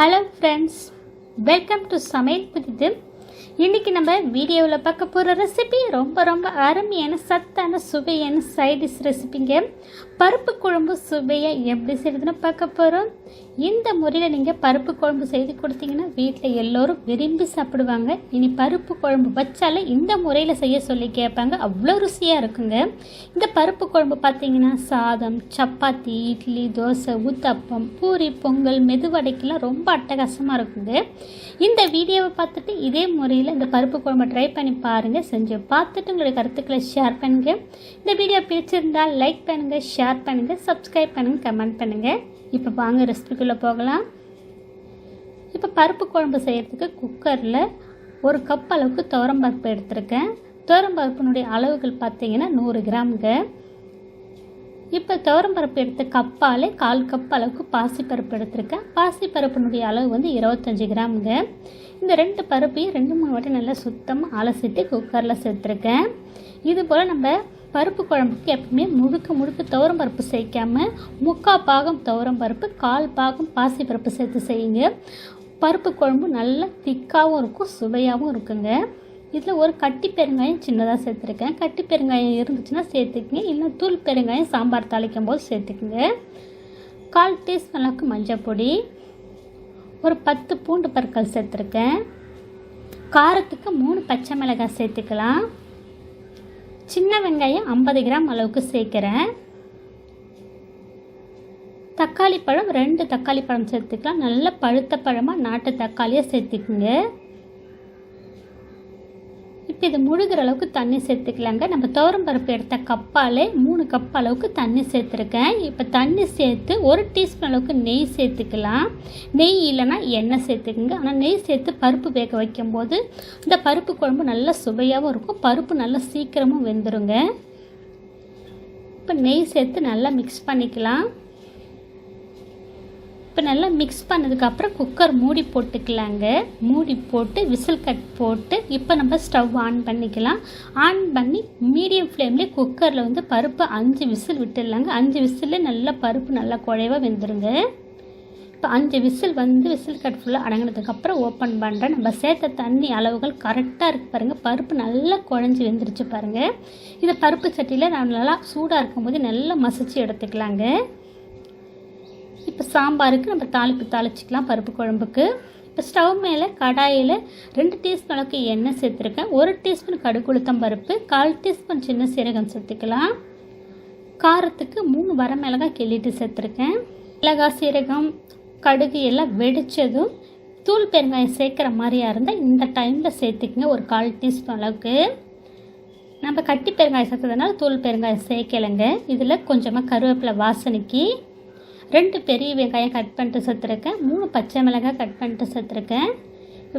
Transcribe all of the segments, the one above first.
Hello friends welcome to சமையல் புதிது இன்றைக்கி நம்ம வீடியோவில் பார்க்க போகிற ரெசிபி ரொம்ப ரொம்ப அருமையான சத்தான சுவையான சைடிஷ் ரெசிபிங்க பருப்பு குழம்பு சுவையை எப்படி செய்யுதுன்னு பார்க்க போகிறோம் இந்த முறையில் நீங்கள் பருப்பு குழம்பு செய்து கொடுத்தீங்கன்னா வீட்டில் எல்லோரும் விரும்பி சாப்பிடுவாங்க. இனி பருப்பு குழம்பு வச்சாலே இந்த முறையில் செய்ய சொல்லி கேட்பாங்க. அவ்வளோ ருசியாக இருக்குங்க. இந்த பருப்பு குழம்பு பார்த்தீங்கன்னா சாதம் சப்பாத்தி இட்லி தோசை ஊத்தப்பம் பூரி பொங்கல் மெதுவடைக்கெல்லாம் ரொம்ப அட்டகாசமாக இருக்குங்க. இந்த வீடியோவை பார்த்துட்டு இதே முறையில் இந்த பருப்பு குழம்பு ட்ரை பண்ணி பாருங்கள் செஞ்சு பார்த்துட்டு உங்களுடைய கருத்துக்களை ஷேர் பண்ணுங்கள் இந்த வீடியோ பிடிச்சிருந்தால் லைக் பண்ணுங்கள் ஷேர் பண்ணுங்கள் சப்ஸ்கிரைப் பண்ணுங்கள் கமெண்ட் பண்ணுங்கள் இப்போ வாங்க ரெசிபிக்குள்ளே போகலாம். இப்போ பருப்பு குழம்பு செய்கிறதுக்கு குக்கரில் ஒரு கப் அளவுக்கு துவரம்பருப்பு எடுத்திருக்கேன். துவரம்பருப்பினுடைய அளவுகள் பார்த்தீங்கன்னா நூறு கிராமுங்க. இப்போ துவரம்பருப்பு எடுத்த கப்பாலே கால் கப் அளவுக்கு பாசிப்பருப்பு எடுத்திருக்கேன். பாசிப்பருப்பினுடைய அளவு வந்து இருபத்தஞ்சி கிராமுங்க. இந்த ரெண்டு பருப்பையும் ரெண்டு மூணு வாட்டி நல்லா சுத்தமாக அலசிட்டு குக்கரில் சேர்த்துருக்கேன். இது போல் நம்ம பருப்பு குழம்புக்கு எப்பவுமே முழுக்க முழுக்க துவரம் பருப்பு சேர்க்காம முக்கால் பாகம் துவரம் பருப்பு கால் பாகம் பாசிப்பருப்பு சேர்த்து செய்யுங்க. பருப்பு குழம்பு நல்லா திக்காகவும் இருக்கும் சுவையாகவும் இருக்குங்க. இதில் ஒரு கட்டி பெருங்காயம் சின்னதாக சேர்த்துருக்கேன். கட்டி பெருங்காயம் இருந்துச்சுன்னா சேர்த்துக்குங்க. இல்லை தூள் பெருங்காயம் சாம்பார் தாளிக்கும் போது சேர்த்துக்குங்க. கால் டீஸ்பூன் அளவுக்கு மஞ்சள் பொடி. ஒரு பத்து பூண்டு பற்கள் சேர்த்துருக்கேன். காரத்துக்கு மூணு பச்சை மிளகாய் சேர்த்துக்கலாம். சின்ன வெங்காயம் ஐம்பது கிராம் அளவுக்கு சேர்க்குறேன். தக்காளி பழம் ரெண்டு தக்காளி பழம் சேர்த்துக்கலாம். நல்ல பழுத்த பழமாக நாட்டு தக்காளியாக சேர்த்துக்குங்க. இப்போ இது முழுகிற அளவுக்கு தண்ணி சேர்த்துக்கலாங்க. நம்ம துவரம் பருப்பு எடுத்த கப்பாலே மூணு கப் அளவுக்கு தண்ணி சேர்த்துருக்கேன். இப்போ தண்ணி சேர்த்து ஒரு டீஸ்பூன் அளவுக்கு நெய் சேர்த்துக்கலாம். நெய் இல்லைன்னா எண்ணெய் சேர்த்துக்குங்க. ஆனால் நெய் சேர்த்து பருப்பு வேக வைக்கும்போது இந்த பருப்பு குழம்பு நல்லா சுவையாகவும் இருக்கும். பருப்பு நல்லா சீக்கிரமும் வெந்துருங்க. இப்போ நெய் சேர்த்து நல்லா மிக்ஸ் பண்ணிக்கலாம். இப்போ நல்லா மிக்ஸ் பண்ணதுக்கப்புறம் குக்கர் மூடி போட்டுக்கலாங்க. மூடி போட்டு விசில் கட் போட்டு இப்போ நம்ம ஸ்டவ் ஆன் பண்ணிக்கலாம். ஆன் பண்ணி மீடியம் ஃப்ளேம்லேயே குக்கரில் வந்து பருப்பு அஞ்சு விசில் விட்டுடலாங்க. அஞ்சு விசிலில் நல்லா பருப்பு நல்லா குழைவாக வெந்துருங்க. இப்போ அஞ்சு விசில் வந்து விசில் கட் ஃபுல்லாக அடங்கினதுக்கப்புறம் ஓப்பன் பண்ணுறேன் நம்ம சேர்த்த தண்ணி அளவுகள் கரெக்டாக இருக்குது பாருங்கள் பருப்பு நல்லா குழஞ்சி வெந்துருச்சு பாருங்கள் இதை பருப்பு சட்டியில் நான் நல்லா சூடாக இருக்கும்போது நல்லா மசிச்சு எடுத்துக்கலாங்க. இப்போ சாம்பாருக்கு நம்ம தாளிப்பு தாளிச்சிக்கலாம் பருப்பு குழம்புக்கு. இப்போ ஸ்டவ் மேலே கடாயில் ரெண்டு டீஸ்பூன் அளவுக்கு எண்ணெய் சேர்த்துருக்கேன். ஒரு டீஸ்பூன் கடுகுளுத்தம் பருப்பு கால் டீஸ்பூன் சின்ன சீரகம் சேர்த்துக்கலாம். காரத்துக்கு மூணு வர மிளகாய் கிள்ளிட்டு சேர்த்துருக்கேன். மிளகாய் சீரகம் கடுகு எல்லாம் வெடித்ததும் தூள் பெருங்காயம் சேர்க்குற மாதிரியா இருந்தால் இந்த டைமில் சேர்த்துக்குங்க ஒரு கால் டீஸ்பூன் அளவுக்கு. நம்ம கட்டி பெருங்காயம் சேர்த்ததுனால தூள் பெருங்காயம் சேர்க்கலைங்க. இதில் கொஞ்சமாக கருவேப்பிலை வாசனைக்கு ரெண்டு பெரிய வெங்காயம் கட் பண்ணிட்டு சேர்த்துருக்கேன் மூணு பச்சை மிளகாய் கட் பண்ணிட்டு சேர்த்துருக்கேன்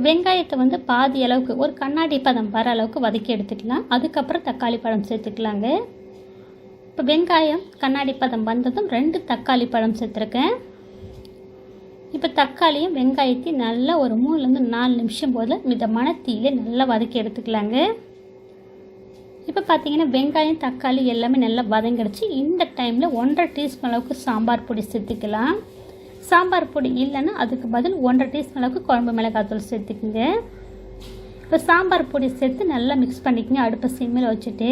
வெங்காயத்தை வந்து பாதி அளவுக்கு ஒரு கண்ணாடி பதம் வர அளவுக்கு வதக்கி எடுத்துக்கலாம். அதுக்கப்புறம் தக்காளி பழம் சேர்த்துக்கலாங்க. இப்போ வெங்காயம் கண்ணாடி பதம் வந்ததும் ரெண்டு தக்காளி பழம் சேர்த்துருக்கேன். இப்போ தக்காளியும் வெங்காயத்தையும் நல்லா ஒரு மூணுலேருந்து நாலு நிமிஷம் போல் மிதமான தீயில நல்லா வதக்கி எடுத்துக்கலாங்க. இப்போ பார்த்தீங்கன்னா வெங்காயம் தக்காளி எல்லாமே நல்லா வதங்கிடுச்சு இந்த டைமில் ஒன்றரை டீஸ்பூன் அளவுக்கு சாம்பார் பொடி சேர்த்துக்கலாம். சாம்பார் பொடி இல்லைன்னா அதுக்கு பதில் ஒன்றரை டீஸ்பூன் அளவுக்கு குழம்பு மிளகாத்தூள் சேர்த்துக்குங்க. இப்போ சாம்பார் பொடி சேர்த்து நல்லா மிக்ஸ் பண்ணிக்கங்க. அடுப்பை சிம்மில் வச்சுட்டு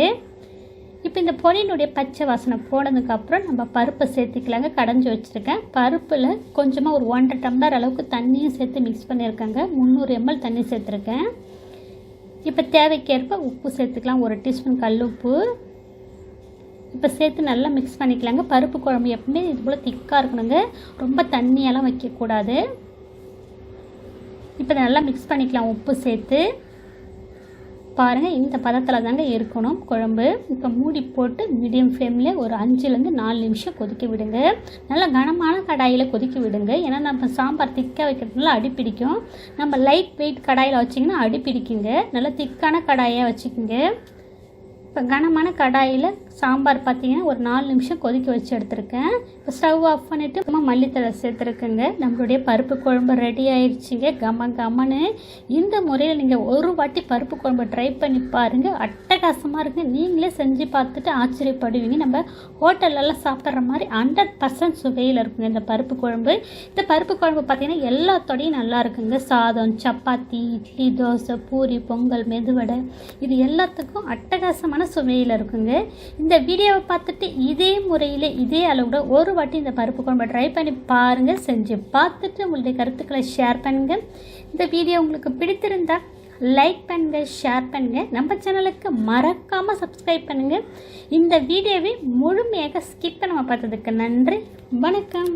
இப்போ இந்த பொடியினுடைய பச்சை வாசனை போனதுக்கப்புறம் நம்ம பருப்பை சேர்த்துக்கலாங்க. கடைஞ்சி வச்சுருக்கேன். பருப்பில் கொஞ்சமாக ஒரு ஒன்றரை டம்ளர் அளவுக்கு தண்ணியும் சேர்த்து மிக்ஸ் பண்ணியிருக்கேங்க. முந்நூறு எம்எல் தண்ணி சேர்த்துருக்கேன். இப்போ தேவைக்கேற்ப உப்பு சேர்த்துக்கலாம். ஒரு டீஸ்பூன் கல் உப்பு. இப்போ சேர்த்து நல்லா மிக்ஸ் பண்ணிக்கலாங்க. பருப்பு குழம்பு எப்பவுமே இது போல் திக்காக இருக்கணுங்க. ரொம்ப தண்ணியெல்லாம் வைக்கக்கூடாது. இப்போ நல்லா மிக்ஸ் பண்ணிக்கலாம். உப்பு சேர்த்து. பாருங்கள் இந்த பதத்தில் தாங்க இருக்கணும். குழம்பு இப்போ மூடி போட்டு மீடியம் ஃப்ளேமில் ஒரு அஞ்சுலேருந்து நாலு நிமிஷம் கொதிக்க விடுங்க. நல்லா கனமான கடாயில் கொதிக்க விடுங்க. ஏன்னா நம்ம சாம்பார் திக்காக வைக்கிறதுனால அடி பிடிக்கும். நம்ம லைட் வெயிட் கடாயில் வச்சிங்கன்னா அடி பிடிக்குங்க. நல்லா திக்கான கடாயாக வச்சுக்கோங்க. இப்போ கனமான கடாயில் சாம்பார் பார்த்தீங்கன்னா ஒரு நாலு நிமிஷம் கொதிக்க வச்சு எடுத்திருக்கேன். இப்போ ஸ்டவ் ஆஃப் பண்ணிவிட்டு நம்ம மல்லித்தழை சேர்த்துருக்குங்க. நம்மளுடைய பருப்பு குழம்பு ரெடி ஆயிடுச்சுங்க கம கமனு. இந்த முறையில் நீங்கள் ஒரு வாட்டி பருப்பு குழம்பு ட்ரை பண்ணி பாருங்கள் அட்டகாசமாக இருக்குது நீங்களே செஞ்சு பார்த்துட்டு ஆச்சரியப்படுவீங்க. நம்ம ஹோட்டல்லலாம் சாப்பிட்ற மாதிரி ஹண்ட்ரட் பர்சன்ட் சுவையில் இருக்குங்க இந்த பருப்பு குழம்பு. இந்த பருப்பு குழம்பு பார்த்தீங்கன்னா எல்லாத்தோடையும் நல்லா இருக்குங்க. சாதம் சப்பாத்தி இட்லி தோசை பூரி பொங்கல் மெதுவடை. இது எல்லாத்துக்கும் அட்டகாசமான சுவையில் இருக்குங்க. இந்த வீடியோவை பார்த்துட்டு இதே முறையில் இதே அளவோட ஒரு வாட்டி இந்த பருப்பு குழம்பு ட்ரை பண்ணி பாருங்கள் செஞ்சு பார்த்துட்டு உங்களுடைய கருத்துக்களை ஷேர் பண்ணுங்கள் இந்த வீடியோ உங்களுக்கு பிடித்திருந்தால் லைக் பண்ணுங்கள் ஷேர் பண்ணுங்கள் நம்ம சேனலுக்கு மறக்காமல் சப்ஸ்கிரைப் பண்ணுங்கள் இந்த வீடியோவை முழுமையாக ஸ்கிப் பண்ணாமல் பார்த்ததுக்கு நன்றி வணக்கம்.